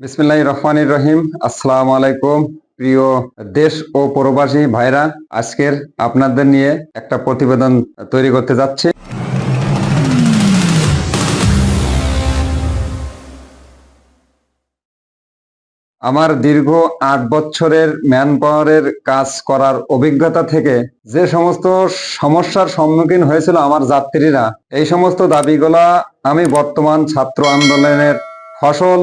বিসমিল্লাহ রহমানির রহিম। আসসালাম আলাইকুম, প্রিয় দেশ ও প্রবাসী ভাইরা। আজকের আপনাদের নিয়ে একটা প্রতিবেদন তৈরি করতে যাচ্ছি। আমার দীর্ঘ আট বছরের ম্যান পাওয়ারের কাজ করার অভিজ্ঞতা থেকে যে সমস্ত সমস্যার সম্মুখীন হয়েছিল আমার যাত্রীরা, এই সমস্ত দাবিগুলা আমি বর্তমান ছাত্র আন্দোলনের ফসল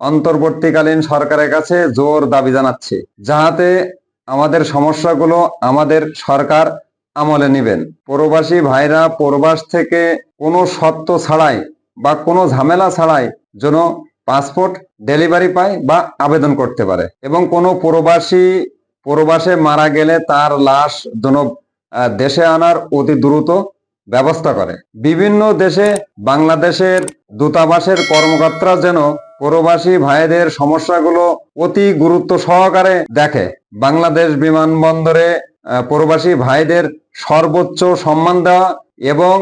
অন্তর্বর্তীকালীন সরকারের কাছে জোর দাবি জানাচ্ছি, যাহাতে আমাদের সমস্যাগুলো আমাদের সরকার আমলে নেবেন। প্রবাসী ভাইরা প্রবাস থেকে কোনো শর্ত ছাড়াই বা কোনো ঝামেলা ছাড়াই যেন পাসপোর্ট ডেলিভারি পায় বা আবেদন করতে পারে এবং কোনো প্রবাসী প্রবাসে মারা গেলে তার লাশ যেন দেশে আনার অতি দ্রুত ব্যবস্থা করে। বিভিন্ন দেশে বাংলাদেশের দূতাবাসের কর্মকর্তারা যেন প্রবাসী ভাইদের সমস্যাগুলো অতি গুরুত্ব সহকারে দেখে। বাংলাদেশ বিমানবন্দরে প্রবাসী ভাইদের সর্বোচ্চ সম্মান দেওয়া এবং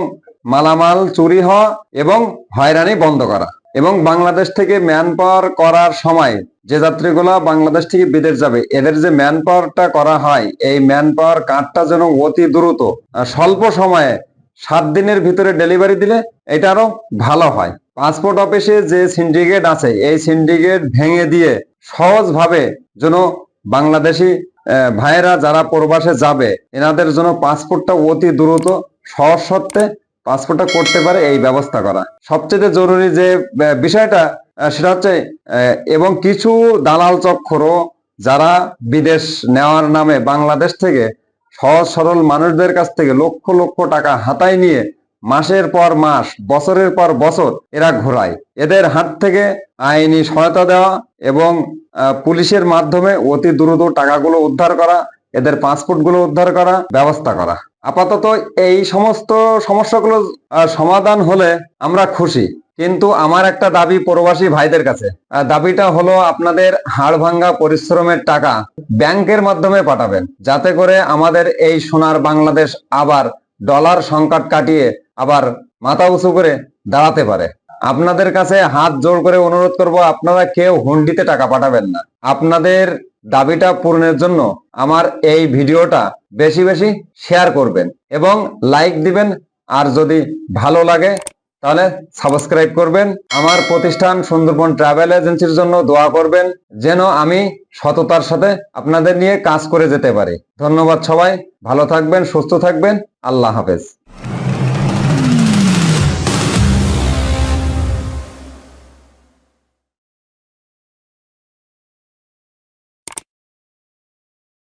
মালামাল চুরি হওয়া এবং হয়রানি বন্ধ করা এবং বাংলাদেশ থেকে ম্যান পাওয়ার করার সময় যে যাত্রীগুলা বাংলাদেশ থেকে বিদেশ যাবে, এদের যে ম্যান পাওয়ারটা করা হয়, এই ম্যান পাওয়ার কার্ডটা যেন অতি দ্রুত স্বল্প সময়ে সাত দিনের ভিতরে ডেলিভারি দিলে এটা আরও ভালো হয়। পাসপোর্ট অফিসে যে সিন্ডিকেট আছে, এই সিন্ডিকেট ভেঙে দিয়ে সহজভাবে যেন বাংলাদেশি ভাইয়েরা যারা প্রবাসে যাবে, এনাদের জন্য পাসপোর্টটা অতি দ্রুত, সহজ সত্ত্বে পাসপোর্টটা করতে পারে এই ব্যবস্থা করা। সবচেয়ে জরুরি যে বিষয়টা সেটা হচ্ছে এবং কিছু দালাল চক্রও যারা বিদেশ নেওয়ার নামে বাংলাদেশ থেকে সহজ সরল মানুষদের কাছ থেকে লক্ষ লক্ষ টাকা হাতায় নিয়ে মাসের পর মাস, বছরের পর বছর এরা ঘোরায়। এদের হাত থেকে আইনি সহায়তা দেওয়া এবং পুলিশের মাধ্যমে অতি দ্রুত টাকাগুলো উদ্ধার করা, এদের পাসপোর্টগুলো উদ্ধার করা, ব্যবস্থা করা। আপাতত এই সমস্ত সমস্যাগুলো সমাধান হলে আমরা খুশি। কিন্তু আমার একটা দাবি প্রবাসী ভাইদের কাছে। দাবিটা হলো আপনাদের হাড় ভাঙ্গা পরিশ্রমের টাকা ব্যাংকের মাধ্যমে পাঠাবেন। যাতে করে আমাদের এই সোনার বাংলাদেশ আবার ডলার সংকট কাটিয়ে আবার মাথা উঁচু করে দাঁড়াতে পারে। আপনাদের কাছে হাত জোর করে অনুরোধ করব, আপনারা কেউ হুন্ডিতে টাকা পাঠাবেন না। আপনাদের দাবিটা পূরণের জন্য আমার এই ভিডিওটা বেশি বেশি শেয়ার করবেন এবং লাইক দিবেন। আর যদি ভালো লাগে, তাহলে সাবস্ক্রাইব করবেন। আমার প্রতিষ্ঠান সুন্দরবন ট্রাভেল এজেন্সির জন্য দোয়া করবেন, যেন আমি সততার সাথে আপনাদের নিয়ে কাজ করে যেতে পারি। ধন্যবাদ সবাই, ভালো থাকবেন, সুস্থ থাকবেন। আল্লাহ হাফেজ।